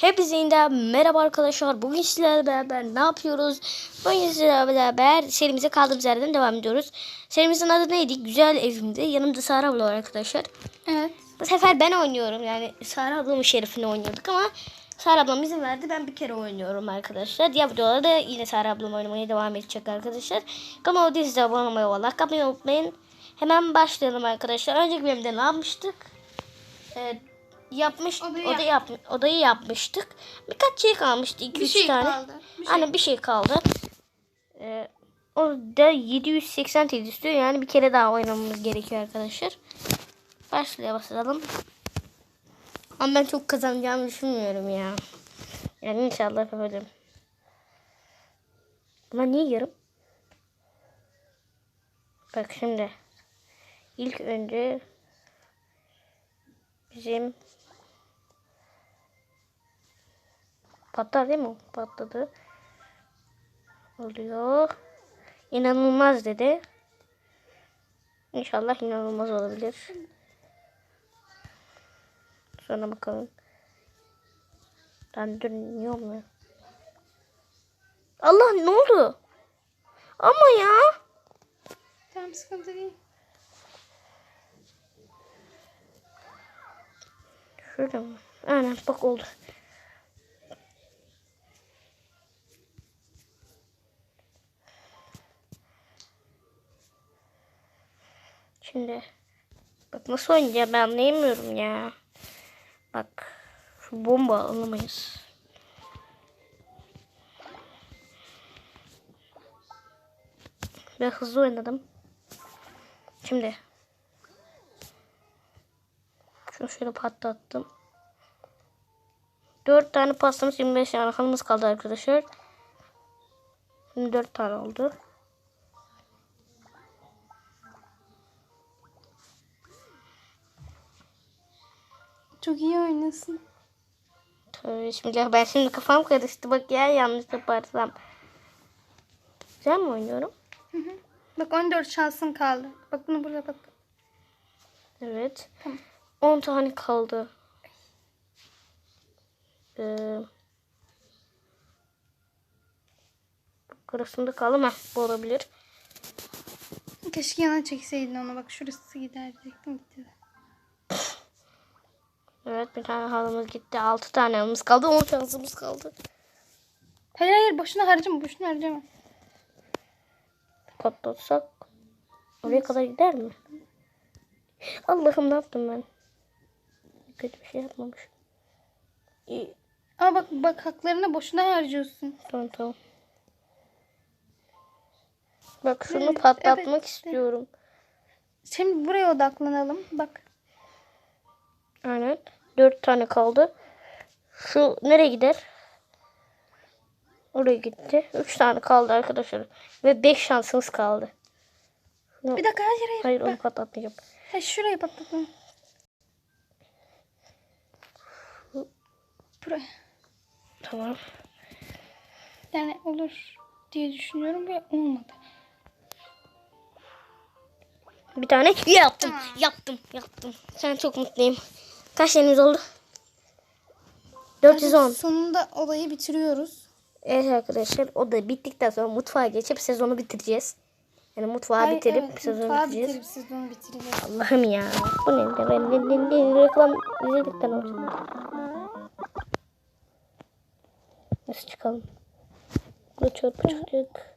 Hepinize yeniden merhaba arkadaşlar. Bugün sizlerle beraber ne yapıyoruz? Bugün sizlerle beraber serimize kaldığımız yerden devam ediyoruz. Serimizin adı neydi? Güzel evimde. Yanımda Sara abla var arkadaşlar. Evet. Bu sefer ben oynuyorum. Yani Sara ablamın şerefine oynuyorduk ama Sara ablam izin verdi. Ben bir kere oynuyorum arkadaşlar. Diğer videolarda da yine Sara ablam oynamaya devam edecek arkadaşlar. Kanalıma değilse abone olmayı like atmayı unutmayın. Hemen başlayalım arkadaşlar. Önceki bölümde ne yapmıştık? Ee, yapmış Odayı odayı, yap, odayı yapmıştık. Birkaç şey kalmıştı. 2 Bir 3 şey tane. kaldı. Bir şey. Aynen bir şey kaldı. Ee, orada 780 TL istiyor. Yani bir kere daha oynamamız gerekiyor arkadaşlar. Başlaya basalım. Ama ben çok kazanacağımı düşünmüyorum ya. Yani inşallah yapabilirim. Ama niye yarım? Bak şimdi. İlk önce bizim patlar değil mi? Patladı. Oluyor. İnanılmaz dedi. İnşallah inanılmaz olabilir. Sonra bakalım. Ben dönüyor mu? Allah ne oldu? Ama ya. Tamam sıkıntı değil. Şurada mı? Aynen bak oldu. Şimdi bak nasıl oynayacağım ben anlayamıyorum ya. Bak şu bomba alamayız. Ben hızlı oynadım. Şimdi şunu şöyle patlattım. 4 tane pastamız 25 tane halımız kaldı arkadaşlar. Şimdi 4 tane oldu. Çok iyi oynasın. Tövbe bismillah ben şimdi kafam karıştı bak ya yanlış yaparsam. Güzel mi oynuyorum? Bak 14 şansın kaldı. Bak bunu burada bak. Evet. Tamam. 10 tane kaldı. Ee, arasında kaldı mı? Bu olabilir. Keşke yana çekseydin onu. Bak şurası gider diyecektim gitti. Evet bir tane halımız gitti. 6 tane halımız kaldı. 10 şansımız kaldı. Hayır hayır boşuna harcama boşuna harcama. Patlatsak oraya kadar gider mi? Allah'ım ne yaptım ben? Kötü bir şey yapmamış. İyi. Ama bak bak haklarını boşuna harcıyorsun. Tamam tamam. Bak şunu Evet, patlatmak evet. istiyorum. Şimdi buraya odaklanalım. Bak. Aynen. Dört tane kaldı. Şu nereye gider? Oraya gitti. Üç tane kaldı arkadaşlar. Ve beş şansımız kaldı. Şunu- Bir dakika hayır hayır. Hayır onu patlatmayacağım. Ha, şurayı patlatalım. Buraya. Tamam. Yani olur diye düşünüyorum ve olmadı. Bir tane yaptım. Yaptım. Yaptım. Sen çok mutluyum. Kaç elimiz oldu? 410. Sonunda olayı bitiriyoruz. Evet arkadaşlar o da bittikten sonra mutfağa geçip sezonu bitireceğiz. Yani mutfağı Hayır, bitirip evet, sezonu mutfağı bitireceğiz. bitirip sezonu bitireceğiz. Allah'ım ya. Bu ne? Ben ne, ne, ne, reklam izledikten olsun. Nasıl çıkalım? Bu çarpıcık.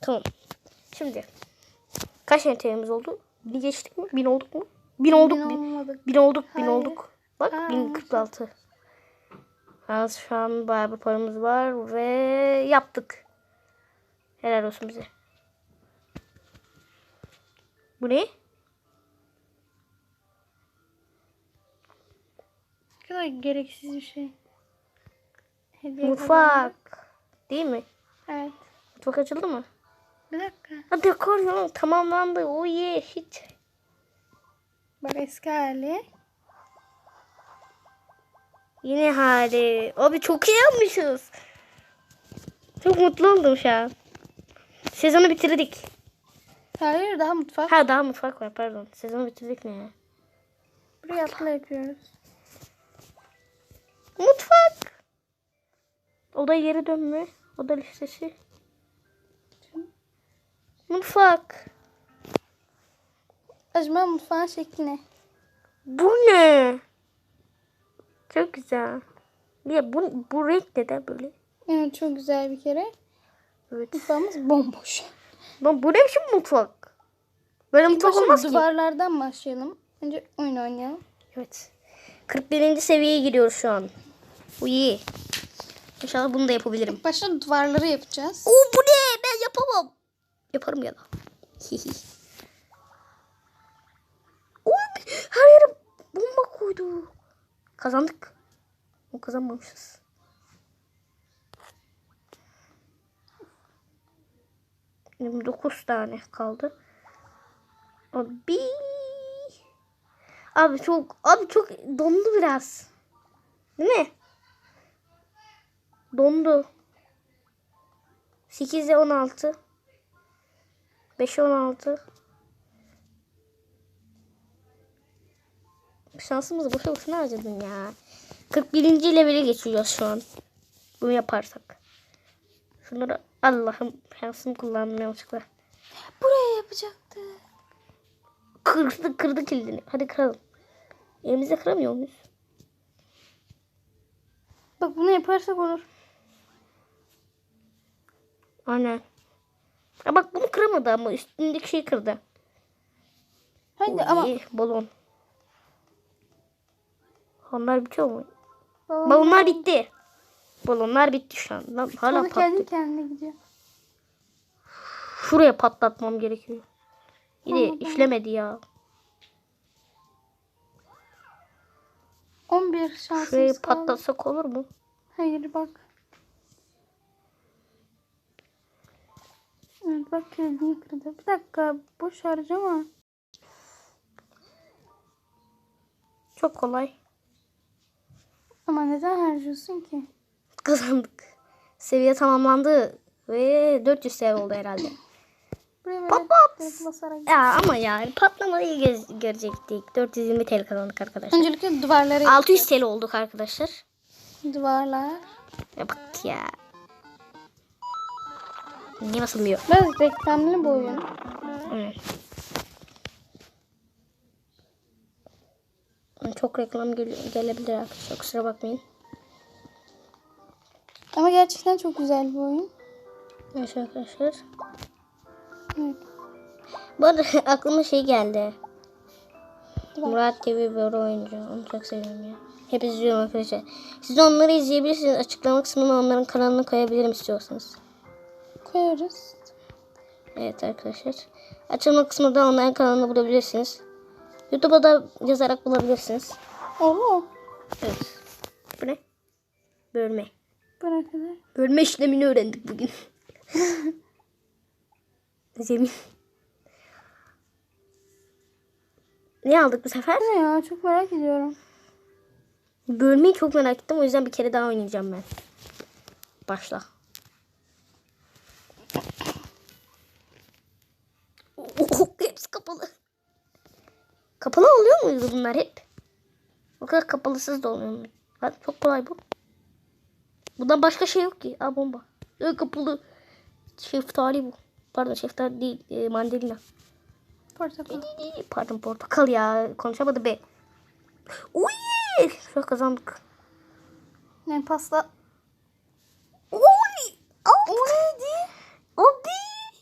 Tamam. Şimdi. Kaç NTL'miz oldu? Bir geçtik mi? Bin olduk mu? Bin olduk. Bin Bin, olmadık. bin olduk. Bin Hayır. olduk. Bak Aa, 1046. Yani şu an bayağı bir paramız var ve yaptık. Helal olsun bize. Bu ne? Ne kadar gereksiz bir şey. Hediye Mutfak. Değil mi? Evet. Mutfak açıldı mı? Bir dakika. Ha dekor tamamlandı. O ye hiç. Bak eski hali. Yine hali. Abi çok iyi yapmışız. Çok mutlu oldum şu an. Sezonu bitirdik. Hayır daha mutfak. Ha daha mutfak var pardon. Sezonu bitirdik mi ya? Buraya atla yapıyoruz. Mutfak. Oda geri dönme. Oda listesi. Mutfak. Acaba mutfağın şekli ne? Bu ne? Çok güzel. Ya bu, bu renk neden böyle? Evet çok güzel bir kere. Evet. Mutfağımız bomboş. Lan bu ne biçim mutfak? Böyle mutfak olmaz ki. duvarlardan başlayalım. Önce oyun oynayalım. Evet. 41. seviyeye giriyoruz şu an. Bu iyi. İnşallah bunu da yapabilirim. Başta duvarları yapacağız. Oo bu ne? Ben yapamam. Yaparım ya da. Oy, her yere bomba koydu. Kazandık. O kazanmamışız. Yirmi dokuz tane kaldı. Abi. Abi çok abi çok dondu biraz. Değil mi? Dondu. 8'e 16. 5'e 16. Şansımızı boşa boşuna harcadın ya. 41. levele geçiyoruz şu an. Bunu yaparsak. Şunları Allah'ım şansımı kullandım yanlışlıkla. Buraya yapacaktı. Kırdı, kırdı kilidini. Hadi kıralım. Elimizde kıramıyor muyuz? Bak bunu yaparsak olur. Aynen. Ha bak bunu kıramadı ama üstündeki şeyi kırdı. Hadi ama İyi, balon. Onlar bitiyor mu? balon, Balonlar bitti. Balonlar bitti şu an. Lan hala Sonra kendi patlıyor. kendine gidiyor. Şuraya patlatmam gerekiyor. İyi de işlemedi ya. 11 şansımız Şurayı kaldı. patlatsak olur mu? Hayır bak. Evet bak kilidini kırdı. Bir dakika boş harcama. Çok kolay. Ama neden harcıyorsun ki? Kazandık. Seviye tamamlandı. Ve 400 seviye oldu herhalde. Direkt basarak. Ya ama ya patlamayı göz- görecektik. 420 TL kazandık arkadaşlar. Öncelikle duvarları 600 TL olduk arkadaşlar. Duvarlar. Ya bak ya. Niye basılmıyor? Biraz reklamlı bu oyun. Evet. Çok reklam gel- gelebilir arkadaşlar. Kusura bakmayın. Ama gerçekten çok güzel bir oyun. Evet arkadaşlar. Evet. Bu arada aklıma şey geldi. Duvar. Murat gibi bir oyuncu. Onu çok seviyorum ya. Hep izliyorum arkadaşlar. Siz onları izleyebilirsiniz. Açıklama kısmına onların kanalını koyabilirim istiyorsanız. Koyarız. Evet arkadaşlar. Açıklama kısmında onların kanalını bulabilirsiniz. YouTube'a da yazarak bulabilirsiniz. Oo. Evet. Bu ne? Bölme. Buraya kadar. Bölme işlemini öğrendik bugün. Zemin. Ne aldık bu sefer? Ne ya çok merak ediyorum. Bölmeyi çok merak ettim. O yüzden bir kere daha oynayacağım ben. Başla. Oh, hepsi kapalı. Kapalı oluyor muydu bunlar hep? O kadar kapalısız da olmuyor mu? Lan çok kolay bu. Bundan başka şey yok ki. Aa bomba. Ee, kapalı. Şeftali bu. Pardon şeftali değil. E, mandalina. Portakal. Pardon portakal ya. Konuşamadı be. Uy! Şu an kazandık. Ne pasta. Oy! O neydi? Abi!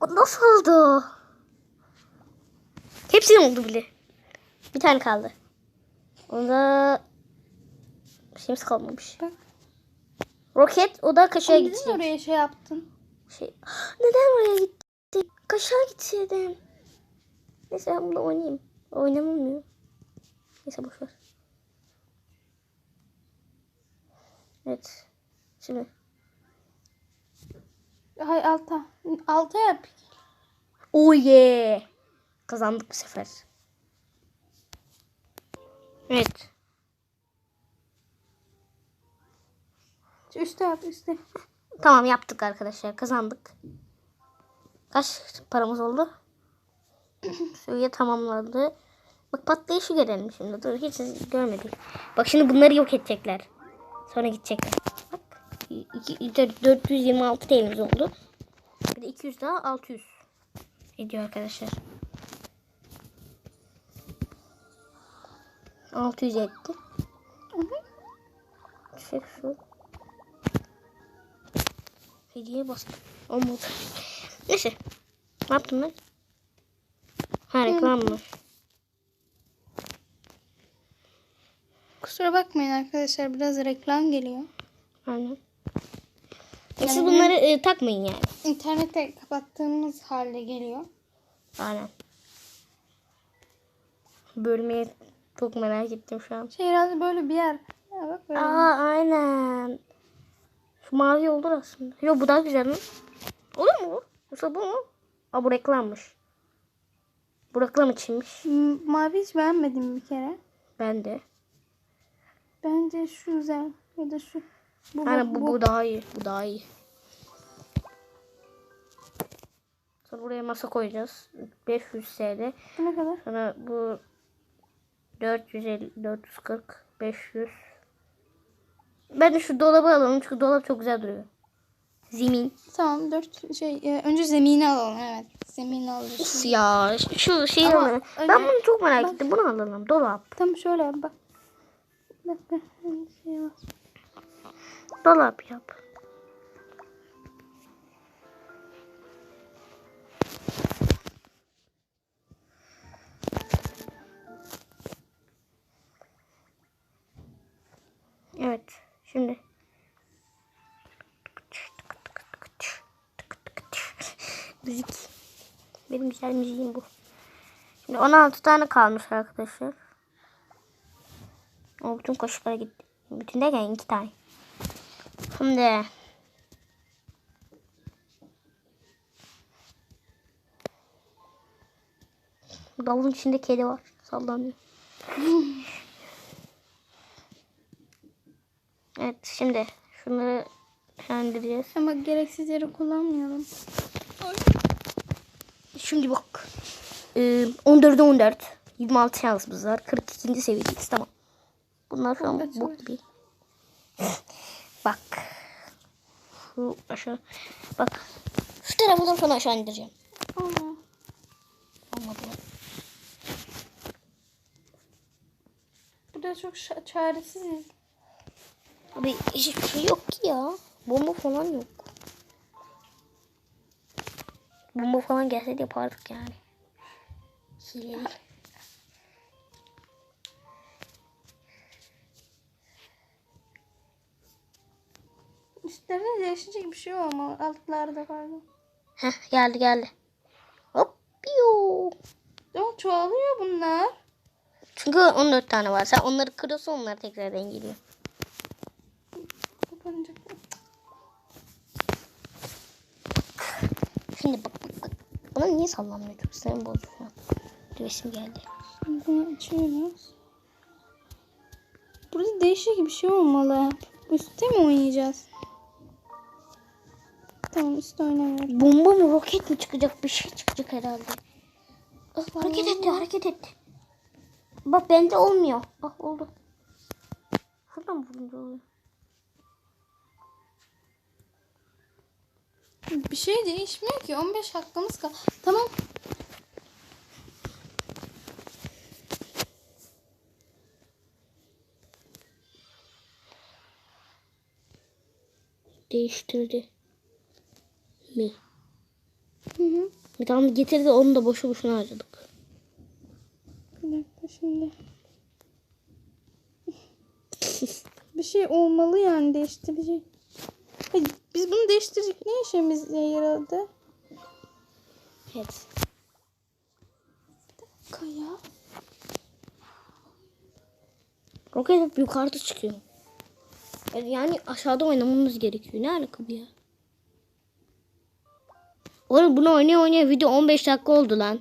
O nasıl oldu? Hepsi oldu bile. Bir tane kaldı. Onda şeyimiz kalmamış. Bak. Roket o da kaşığa Neden gidecek. oraya şey yaptın? Şey, neden oraya gitti? Kaşığa gitseydin. Neyse ben bunu oynayayım. Oynamamıyor. Neyse boşver. Evet. Şimdi. Hay alta. Alta yap. Oh yeah. Kazandık bu sefer. Evet. Üste yap üste. Tamam yaptık arkadaşlar. Kazandık. Kaç paramız oldu? Seviye tamamlandı. Bak patlayışı görelim şimdi. Dur hiç görmedik. Bak şimdi bunları yok edecekler. Sonra gidecekler. Bak. iki- dört- 426 TL'miz oldu. Bir de 200 daha 600 ediyor arkadaşlar. 600 etti. Şey şu. Hediye bastım. Olmadı. Neyse. Ne yaptım ben? Ha reklam mı? Kusura bakmayın arkadaşlar biraz reklam geliyor. Aynen. E Siz bunları e, takmayın yani. İnternete kapattığımız halde geliyor. Aynen. Bölmeyi çok merak ettim şu an. Şey herhalde böyle bir yer. Ya bak böyle. Aa aynen. Şu mavi olur aslında. Yok bu daha güzel mi? Olur mu bu? Yoksa bu mu? Aa bu reklammış. Bu reklam içinmiş. M- Mavi hiç beğenmedim bir kere. Ben de. Bence şu güzel. Ya da şu. Bu, Aynen bu, bu daha iyi. Bu daha iyi. Sonra buraya masa koyacağız. 500 TL. Bu ne kadar? Sonra bu 450, 440, 500. Ben de şu dolabı alalım çünkü dolap çok güzel duruyor. Zemin. Tamam dört şey e, önce zemini alalım evet. Zemini. Uf ya şu şeyi Ama alalım. Ben önce- bunu çok merak ettim. Bunu alalım. Dolap. Tam şöyle yap bak. Bir dakika. Şey. Dolap yap. Evet. Şimdi. Müzik. Benim güzel müziğim bu. Şimdi 16 tane kalmış arkadaşlar. O bütün koşuklara gitti. Bütün derken iki tane. Şimdi. Davulun içinde kedi var. Sallanıyor. evet şimdi şunları şendireceğiz. Ama gereksiz yere kullanmayalım. Şimdi bak. Ee, 14'e 14. 26 şansımız var. 42. seviyedeyiz. Tamam. Bunlar şu an bok gibi. bak. Şu aşağı. Bak. Şu tarafından sonra aşağı indireceğim. Aa, Olmadı. burada çok çaresiziz. Abi hiçbir şey yok ki ya. Bomba falan yok. Bomba falan gelseydi yapardık yani. Hileli. Üstlerine değişecek bir şey olmalı. Altlarda pardon. Heh geldi geldi. Hop yo. Ama çoğalıyor bunlar. Çünkü 14 tane var. Sen onları kırıyorsun onlar tekrardan geliyor. Kapanacak. Şimdi bak bak bak. Buna niye sallanmıyor? Çok sinirim bozdu şu an. Resim geldi. Şimdi bunu açıyoruz. Burada değişik bir şey olmalı. Üstte mi oynayacağız? Tamam üstte oynamıyorum. Bomba mı roket mi çıkacak? Bir şey çıkacak herhalde. Ah, hareket etti hareket etti. Bak bende olmuyor. Bak oldu. Şuradan vurunca oluyor. Bir şey değişmiyor ki. 15 hakkımız kal. Tamam. Değiştirdi. Mi? Hı hı. Bir tane getirdi onu da boşu boşuna harcadık. Bir dakika şimdi. bir şey olmalı yani değiştirecek. Hayır, biz bunu değiştirecek ne işimize yaradı? Evet. Kaya. Roket hep yukarıda çıkıyor. Yani aşağıda oynamamız gerekiyor. Ne alaka bu ya? Oğlum bunu oynaya oynaya video 15 dakika oldu lan.